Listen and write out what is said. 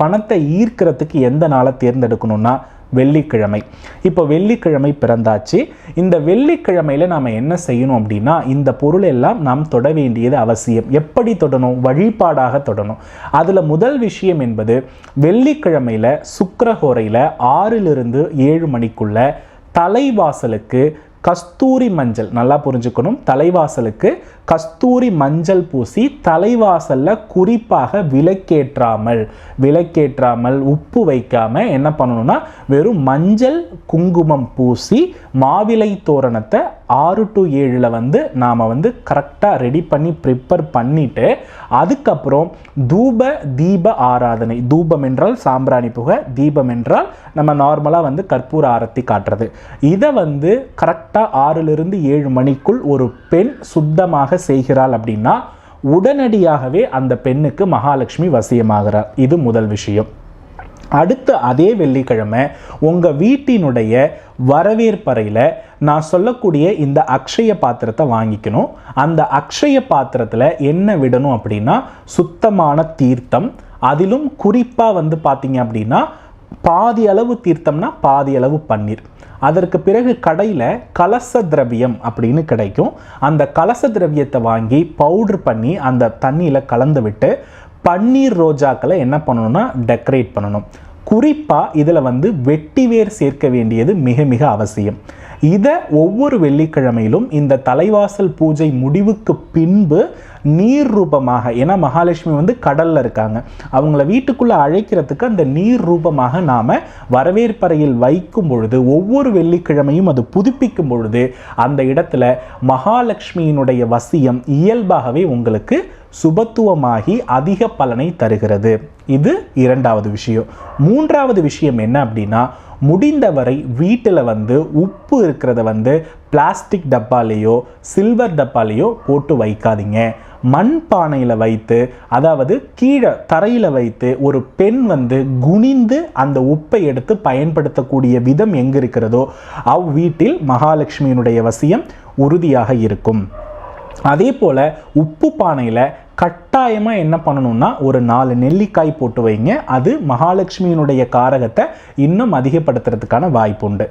பணத்தை ஈர்க்கிறதுக்கு எந்த நாளை தேர்ந்தெடுக்கணும்னா வெள்ளிக்கிழமை. இப்போ வெள்ளிக்கிழமை பிறந்தாச்சு. இந்த வெள்ளிக்கிழமையில் நாம் என்ன செய்யணும் அப்படின்னா இந்த பொருள் எல்லாம் நாம் தொட வேண்டியது அவசியம். எப்படி தொடணும்? வழிபாடாக தொடணும். அதில் முதல் விஷயம் என்பது வெள்ளிக்கிழமையில் சுக்கரஹோரையில் ஆறிலிருந்து ஏழு மணிக்குள்ள தலைவாசலுக்கு கஸ்தூரி மஞ்சள் நல்லா புரிஞ்சுக்கணும். தலைவாசலுக்கு கஸ்தூரி மஞ்சள் பூசி தலைவாசலில் குறிப்பாக விளக்கேற்றாமல் விளக்கேற்றாமல் உப்பு வைக்காம என்ன பண்ணணும்னா வெறும் மஞ்சள் குங்குமம் பூசி மாவிலை தோரணத்தை ஆறு டு ஏழில் வந்து நாம் வந்து கரெக்டாக ரெடி பண்ணி ப்ரிப்பேர் பண்ணிட்டு அதுக்கப்புறம் தூப தீப ஆராதனை. தூபம் என்றால் சாம்பிராணி புகை தீபம் என்றால் நம்ம நார்மலாக வந்து கற்பூர ஆரத்தி காட்டுறது. இதை வந்து கரெக்டாக ஆறிலிருந்து ஏழு மணிக்குள் ஒரு பெண் சுத்தமாக செய்கிறாள் அப்படின்னா உடனடியாகவே அந்த பெண்ணுக்கு மகாலட்சுமி வசியமாகிறார். இது முதல் விஷயம். அடுத்து அதே வெள்ளிக்கிழமை உங்கள் வீட்டினுடைய வரவேற்பறையில் நான் சொல்லக்கூடிய இந்த அக்ஷய பாத்திரத்தை வாங்கிக்கணும். அந்த அக்ஷய பாத்திரத்தில் என்ன விடணும் அப்படின்னா சுத்தமான தீர்த்தம். அதிலும் குறிப்பாக வந்து பார்த்தீங்க அப்படின்னா பாதி அளவு தீர்த்தம்னா பாதி அளவு பன்னீர். அதற்கு பிறகு கடையில் கலச திரவியம் அப்படின்னு கிடைக்கும். அந்த கலச திரவியத்தை வாங்கி பவுடர் பண்ணி அந்த தண்ணியில் கலந்து விட்டு பன்னீர் ரோஜாக்களை என்ன பண்ணணும்னா டெக்கரேட் பண்ணணும். குறிப்பாக இதில் வந்து வெட்டிவேர் சேர்க்க வேண்டியது மிக மிக அவசியம். இதை ஒவ்வொரு வெள்ளிக்கிழமையிலும் இந்த தலைவாசல் பூஜை முடிவுக்கு பின்பு நீர் ரூபமாக ஏன்னா மகாலட்சுமி வந்து கடல்ல இருக்காங்க. அவங்கள வீட்டுக்குள்ள அழைக்கிறதுக்கு அந்த நீர் ரூபமாக நாம வரவேற்பறையில் வைக்கும் பொழுது ஒவ்வொரு வெள்ளிக்கிழமையும் அது புதுப்பிக்கும் பொழுது அந்த இடத்துல மகாலட்சுமியினுடைய வசியம் இயல்பாகவே உங்களுக்கு சுபத்துவமாகி அதிக பலனை தருகிறது. இது இரண்டாவது விஷயம். மூன்றாவது விஷயம் என்ன அப்படின்னா முடிந்தவரை வீட்டில் வந்து உப்பு இருக்கிறத வந்து பிளாஸ்டிக் டப்பாலேயோ சில்வர் டப்பாலேயோ போட்டு வைக்காதீங்க. மண் பானையில் வைத்து அதாவது கீழே தரையில் வைத்து ஒரு பெண் வந்து குனிந்து அந்த உப்பை எடுத்து பயன்படுத்தக்கூடிய விதம் எங்கே இருக்கிறதோ அவ் வீட்டில் மகாலட்சுமியினுடைய வசியம் உறுதியாக இருக்கும். அதே போல் உப்பு பானையில் கட்டாயமாக என்ன பண்ணணும்னா ஒரு நாலு நெல்லிக்காய் போட்டு வைங்க. அது மகாலட்சுமியினுடைய காரகத்தை இன்னும் அதிகப்படுத்துறதுக்கான வாய்ப்பு உண்டு